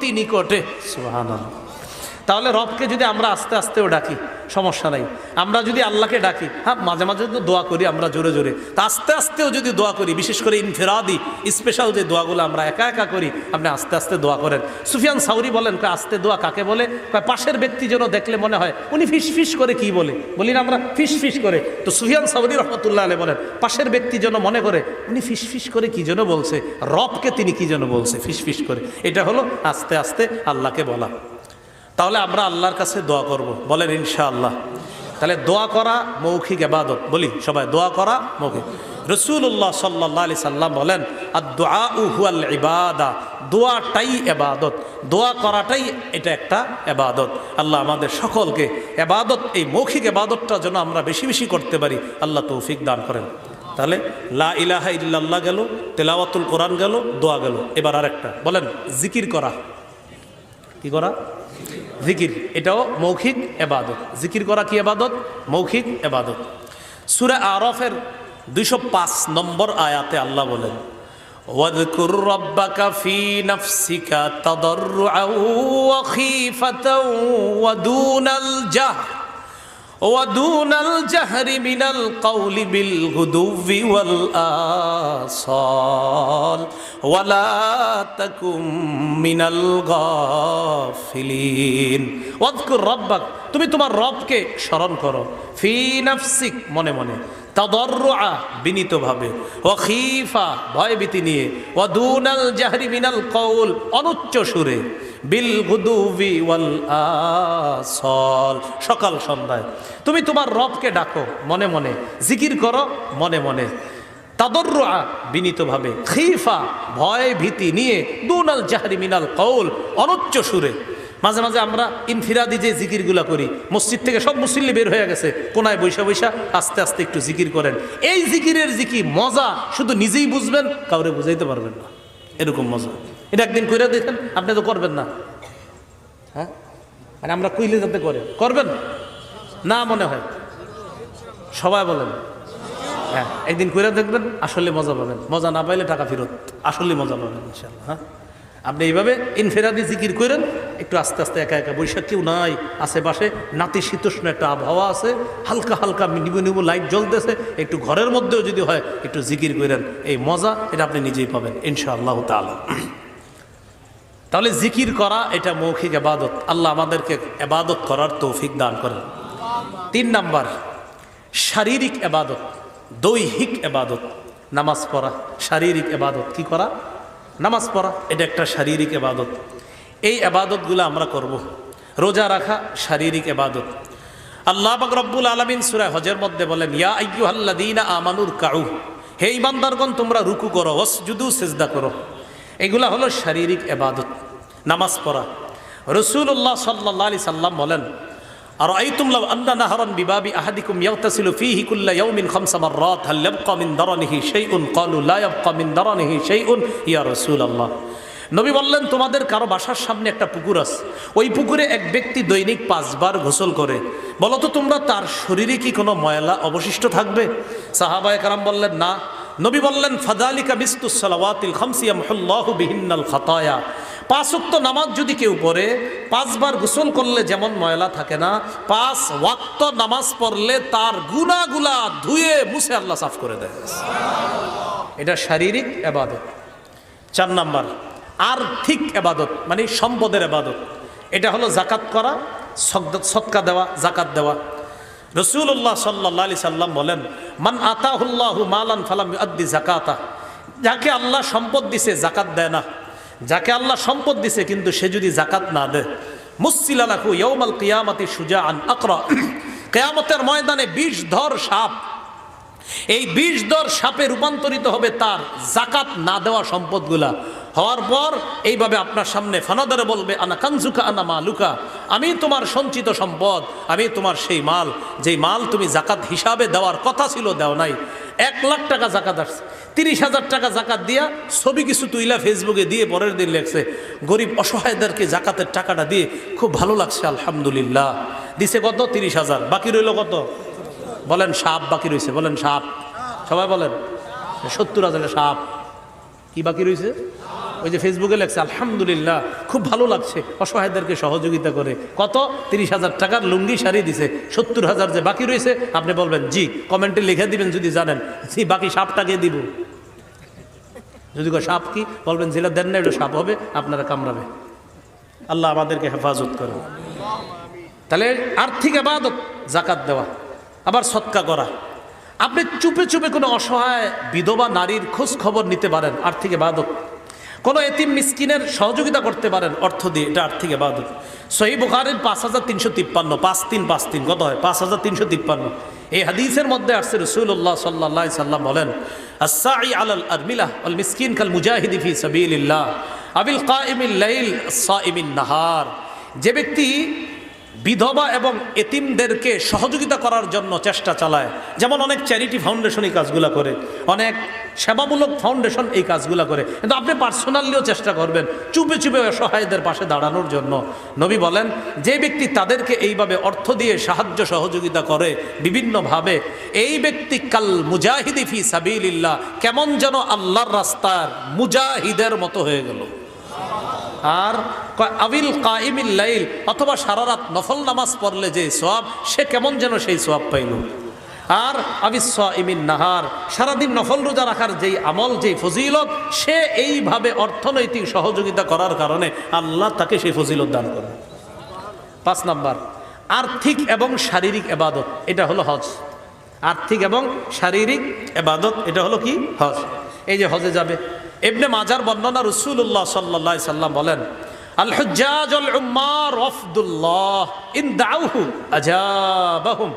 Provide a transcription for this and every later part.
অতি নিকটে। সুবহানাল্লাহ। তাহলে রবকে যদি আমরা আস্তে আস্তেও ডাকি, সমস্যা নাই। আমরা যদি আল্লাহকে ডাকি হ্যাঁ মাঝে মাঝে তো দোয়া করি আমরা জোরে জোরে। তা আস্তে আস্তেও যদি দোয়া করি, বিশেষ করে ইনফেরাদি স্পেশাল যে দোয়াগুলো আমরা একা একা করি, আপনি আস্তে আস্তে দোয়া করেন। সুফিয়ান সাউরি বলেন, কয়, আস্তে দোয়া কাকে বলে? কয়, পাশের ব্যক্তি যেন দেখলে মনে হয়, উনি ফিস ফিস করে কি বলে? বলি না আমরা, ফিস ফিস করে। তো সুফিয়ান সাউরি রহমতুল্লাহ আলী বলেন, পাশের ব্যক্তি যেন মনে করে, উনি ফিস ফিস করে কি যেন বলছে? রবকে তিনি কি যেন বলছে, ফিস ফিস করে। এটা হলো আস্তে আস্তে আল্লাহকে বলা। তাহলে আমরা আল্লাহর কাছে দোয়া করব। বলেন, ইনশাআল্লাহ। তাহলে দোয়া করা মৌখিক এবাদত বলি, সবাই, দোয়া করা মৌখিক। রসুল্লাহ সাল্লাহ আলি সাল্লাম বলেন আর দোয়া উহুয়াল ইবাদা। দোয়াটাই এবাদত দোয়া করাটাই এটা একটা এবাদত আল্লাহ আমাদের সকলকে এবাদত এই মৌখিক এবাদতটা যেন আমরা বেশি বেশি করতে পারি, আল্লাহ তৌফিক দান করেন। তাহলে, লা ইলাহা ইল্লাল্লাহ গেল, তেলাওয়াতুল কোরআন গেল, দোয়া গেল। এবার আরেকটা, বলেন, জিকির করা। কি করা? জিকির এটাও মৌখিক এবাদত জিকির করা কি এবাদত মৌখিক এবাদত সুরে আরফের দুইশো পাঁচ নম্বর আয়াতে আল্লাহ বলেন واذكر ربك في نفسك تضرعا وخيفة ودون الجهر ودون الجهر من القول بالغدو والآصال ولا تكن من الغافلين واذكر ربك তুমি তোমার রবকে স্মরণ করো ফি নাফসিক মনে মনে তাদর্রুআ বিনীতভাবে ও খিফা ভয়ভীতি নিয়ে ও দুনাল জাহরি মিনাল কৌল অনুচ্চ সুরে বিল ওয়াল সকাল সন্ধ্যায়। তুমি তোমার রবকে ডাকো, মনে মনে। জিকির করো, মনে মনে। তাদর্রুআ, বিনীতভাবে। খিফা, ভয় ভীতি নিয়ে দুনাল জাহরি মিনাল কৌল অনুচ্চ সুরে। মাঝে মাঝে আমরা ইনফিরাদি যে জিকিরগুলা করি, মসজিদ থেকে সব মুসল্লি বের হয়ে গেছে, কোনায় বৈশা বৈশা, আস্তে আস্তে একটু জিকির করেন। এই জিকিরের জিকির মজা, শুধু নিজেই বুঝবেন, কাউরে বুঝাইতে পারবেন না। এরকম মজা। এটা একদিন কইরা দেখেন আপনি তো করবেন না। হ্যাঁ? মানে আমরা কইলে যাতে করে। করবেন? না মনে হয়। সবাই বলেন। হ্যাঁ একদিন কইরা দেখবেন, আসলে মজা পাবেন। মজা না পাইলে টাকা ফেরত। আসলে মজা পাবেন ইনশাল্লাহ হ্যাঁ? আপনি এইভাবে ইনফেরাদি জিকির করেন, একটু আস্তে আস্তে একা একা বৈশাখ কেউ নাই আশেপাশে, নাতি শীতোষ্ণ একটা আবহাওয়া আছে, হালকা হালকা নিবু নিবু লাইট জ্বলতেছে, একটু ঘরের মধ্যেও যদি হয়, একটু জিকির করেন, এই মজা এটা আপনি নিজেই পাবেন, ইনশাআল্লাহ তালা তাহলে জিকির করা এটা মৌখিক এবাদত আল্লাহ আমাদেরকে এবাদত করার তৌফিক দান করেন। তিন নাম্বার, শারীরিক এবাদত দৈহিক এবাদত নামাজ পড়া, শারীরিক এবাদত কি করা? নামাজ পড়া, এটা একটা শারীরিক এবাদত এই এবাদতগুলো আমরা করব। রোজা রাখা, শারীরিক এবাদত আল্লাহ রব্বুল আলমিন সুরায় হজের মধ্যে বলেন, ইয়া আইয়ু আল্লাদিনা আমানুর কাউ হে ইমানদারগণ তোমরা রুকু করো ওসজুদু সেজদা করো। এগুলা হলো শারীরিক এবাদত, নামাজ পড়া। রসুল্লাহ সাল্লাহ আলি সাল্লাম বলেন আর আইতুম লাউ আন্না নাহরান বিবাবি আহাদিকুম ইয়াগতাসিলু ফীহি কুল্লা ইয়াউমিন খামসা মাররাত, হাল ইয়াবকা মিন দারানিহি শাইউন? ক্বালু, লা ইয়াবকা মিন দারানিহি শাইউন? ইয়া রাসূলুল্লাহ, নবী বললেন, তোমাদের কারও বাসার সামনে একটা পুকুর আছে। ওই পুকুরে এক ব্যক্তি দৈনিক পাঁচবার গোসল করে। বলো তো তোমরা তার শরীরে কি কোনো ময়লা অবশিষ্ট থাকবে? সাহাবায়ে কারাম বললেন, না নবী বললেন ফাদালিকা মিস্তুসালাওয়াতিল খামসিয়া মহল্লাহু বিহিন্নাল খাতায়া। পাঁচক্ত নামাজ যদি কেউ পড়ে, পাঁচবার গোসল করলে যেমন ময়লা থাকে না, পাঁচ ওয়াক্ত নামাজ পড়লে তার গুনাগুলা ধুয়ে মুছে আল্লাহ সাফ করে দেয়। এটা শারীরিক এবাদত। চার নাম্বার আর্থিক এবাদত মানে সম্পদের এবাদত। এটা হলো জাকাত করা সৎকা দেওয়া জাকাত দেওয়া। রসুল্লাহ সাল্লাহ আলি সাল্লাম বলেন, মান আতাহুল্লাহ মালান ফালাম আদ্দি জাকাতা যাকে আল্লাহ সম্পদ দিছে জাকাত দেয় না। যাকে আল্লাহ সম্পদ দিছে, কিন্তু সে যদি জাকাত না দেয়। মুসিলালাকু ইয়ৌমাল কিয়ামতি সুজা আন আকরা। কেয়ামতের ময়দানে বিষ ধর সাপ। এই বিষ ধর সাপে রূপান্তরিত হবে তার জাকাত না দেওয়া সম্পদগুলা। হওয়ার পর এইভাবে আপনার সামনে ফানাদারে বলবে, আনা কানজুকা, আনা মালুকা। আমি তোমার সঞ্চিত সম্পদ, আমি তোমার সেই মাল। যেই মাল তুমি জাকাত হিসাবে দেওয়ার কথা ছিল, দেও নাই। এক লাখ টাকা জাকাত আসছে। তিরিশ হাজার টাকা জাকাত দিয়া ছবি কিছু তুইলা ফেসবুকে দিয়ে পরের দিন লেখছে, গরিব অসহায়দেরকে জাকাতের টাকাটা দিয়ে খুব ভালো লাগছে, আলহামদুলিল্লাহ। দিছে কত? তিরিশ হাজার। বাকি রইল কত? বলেন সাপ বাকি রয়েছে বলেন সাপ। সবাই বলেন, সত্তর হাজারের সাপ। কি বাকি রয়েছে ওই যে ফেসবুকে লেখছে, আলহামদুলিল্লাহ, খুব ভালো লাগছে। অসহায়দেরকে সহযোগিতা করে। কত? তিরিশ হাজার টাকার লুঙ্গি শাড়ি দিছে, সত্তর হাজার যে বাকি রয়েছে, আপনি বলবেন, জি, কমেন্টে লিখে দিবেন যদি জানেন। জি, বাকি সাপটাকে দিব? যদি সাপ কি? বলবেন যেটা দেন না এটা সাপ হবে, আপনারা কামড়াবে। আল্লাহ আমাদেরকে হেফাজত করে তাহলে আর্থিক আবাদত, জাকাত দেওয়া, আবার সৎকা করা। আপনি চুপে চুপে কোনো অসহায় বিধবা নারীর খোঁজ খবর নিতে পারেন, আর্থিক আবাদত। কোনো এতিম মিসকিনের সহযোগিতা করতে পারেন অর্থ দিয়ে, এটা আর্থিক এবাদত সহি বুখারের পাঁচ হাজার তিনশো তিপ্পান্ন, পাঁচ তিন পাঁচ তিন, কত হয়? পাঁচ হাজার তিনশো তিপ্পান্ন। এই হাদিসের মধ্যে আসছে রসুল্লাহ সাল্লাহ সাল্লাম বলেন আসাই আলাল আরমিলা আল মিসকিন কাল মুজাহিদি ফি সাবিল্লাহ আবিল কাইমিল লাইল সাইমিন নাহার। যে ব্যক্তি বিধবা এবং এতিমদেরকে সহযোগিতা করার জন্য চেষ্টা চালায়। যেমন অনেক চ্যারিটি ফাউন্ডেশন এই কাজগুলো করে, অনেক সেবামূলক ফাউন্ডেশন এই কাজগুলো করে। কিন্তু আপনি পার্সোনালিও চেষ্টা করবেন চুপে চুপে অসহায়দের পাশে দাঁড়ানোর জন্য। নবী বলেন, যে ব্যক্তি তাদেরকে এইভাবে অর্থ দিয়ে সাহায্য সহযোগিতা করে বিভিন্নভাবে, এই ব্যক্তি কাল মুজাহিদি ফি সাবিলিল্লাহ, কেমন যেন আল্লাহর রাস্তার মুজাহিদের মতো হয়ে গেল। আর আবিল কাইমিল লাইল অথবা সারা রাত নফল নামাজ পড়লে যে সোয়াব সে কেমন যেন সেই সোয়াব পাইল। আর আবিস ইমিন নাহার, সারাদিন নফল রোজা রাখার যেই আমল, যেই ফজিলত, সে এইভাবে অর্থনৈতিক সহযোগিতা করার কারণে আল্লাহ তাকে সেই ফজিলত দান করে পাঁচ নাম্বার, আর্থিক এবং শারীরিক এবাদত, এটা হলো হজ। আর্থিক এবং শারীরিক এবাদত, এটা হলো কি? হজ। এই যে হজে যাবে এমনি মাজার বর্ণনা রসুল্লাহ সাল্লাহ সাল্লাম বলেন আল হুজ্জাজ আল উম্মার ওয়াফদুল্লাহ ইন দাউহু আজাবাহুম।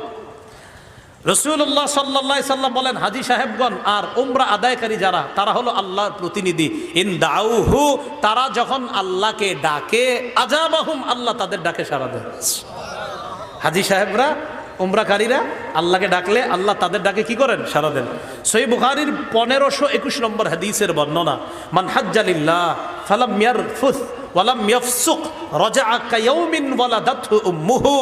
রসুল্লাহ সাল্লাহ সাল্লাম বলেন, হাজি সাহেবগণ আর উমরা আদায়কারী যারা, তারা হলো আল্লাহর প্রতিনিধি। ইন দাউহু, তারা যখন আল্লাহকে ডাকে, আজাবাহুম, আল্লাহ তাদের ডাকে সারা দেয়। হাজি সাহেবরা উমরাকারীরা আল্লাহকে ডাকলে আল্লাহ তাদের ডাকে কি করেন? সারা দেন। সই বুখারির পনেরোশো একুশ নম্বর হাদিসের বর্ণনা, মান হাজ্জালিল্লাহ ফালাম মিয়ার ফুস ওয়ালাম মিয়াফসুক রজা আকাউমিন ওয়ালা দাথু উম্মুহু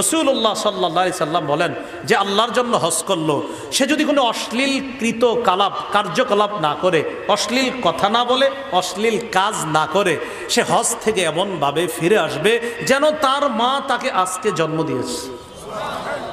রসুল্লাহ সাল্লা সাল্লাম বলেন, যে আল্লাহর জন্য হজ করল, সে যদি কোনো অশ্লীল কৃত কালাপ, কার্যকলাপ না করে, অশ্লীল কথা না বলে, অশ্লীল কাজ না করে, সে হজ থেকে এমনভাবে ফিরে আসবে যেন তার মা তাকে আজকে জন্ম দিয়েছে।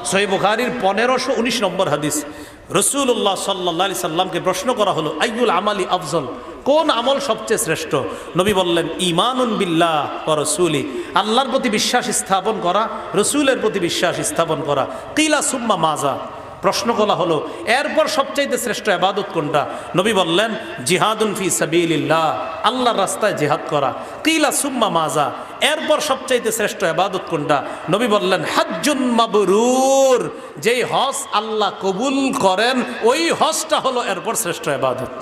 সহি বুখারির পনেরোশো উনিশ নম্বর হাদিস। রসুল্লাহ সাল্লা সাল্লামকে প্রশ্ন করা হলো আইউল আমালি আফজল? কোন আমল সবচেয়ে শ্রেষ্ঠ? নবী বললেন ইমানুন বিল্লাহ ও রসুলি। আল্লাহর প্রতি বিশ্বাস স্থাপন করা, রসুলের প্রতি বিশ্বাস স্থাপন করা। কিলা সুম্মা মাজা প্রশ্ন করা হলো, এরপর সবচাইতে শ্রেষ্ঠ আবাদত কোনটা? নবী বললেন, জিহাদুন ফি সাবিলিল্লাহ। আল্লাহর রাস্তায় জিহাদ করা। কিলা সুম্মা মাজা এরপর সবচাইতে শ্রেষ্ঠ আবাদত কোনটা? নবী বললেন, হাজ্জুন মাবরুর। যেই হজ আল্লাহ কবুল করেন, ওই হজটা হলো এরপর শ্রেষ্ঠ আবাদত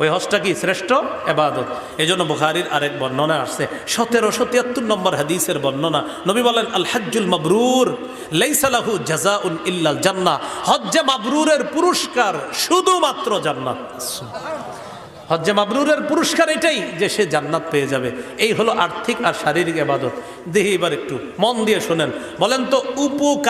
ওই হজটা কি? শ্রেষ্ঠ এবাদত এই জন্য বুখারির আরেক বর্ণনা আসছে, সতেরোশো তিয়াত্তর নম্বর হাদিসের বর্ণনা। নবী বলেন আল হাজ্জুল মাবরুর লেইসালাহু জাজাউন ইল্লাল জান্না হজ্জে মাবরুরের পুরস্কার শুধুমাত্র জান্নাত। হজ্জে মাবরুরের পুরস্কার এটাই যে সে জান্নাত পেয়ে যাবে। এই হলো আর্থিক আর শারীরিক আবাদত দেহি এবার একটু মন দিয়ে শোনেন। বলেন তো, উপকার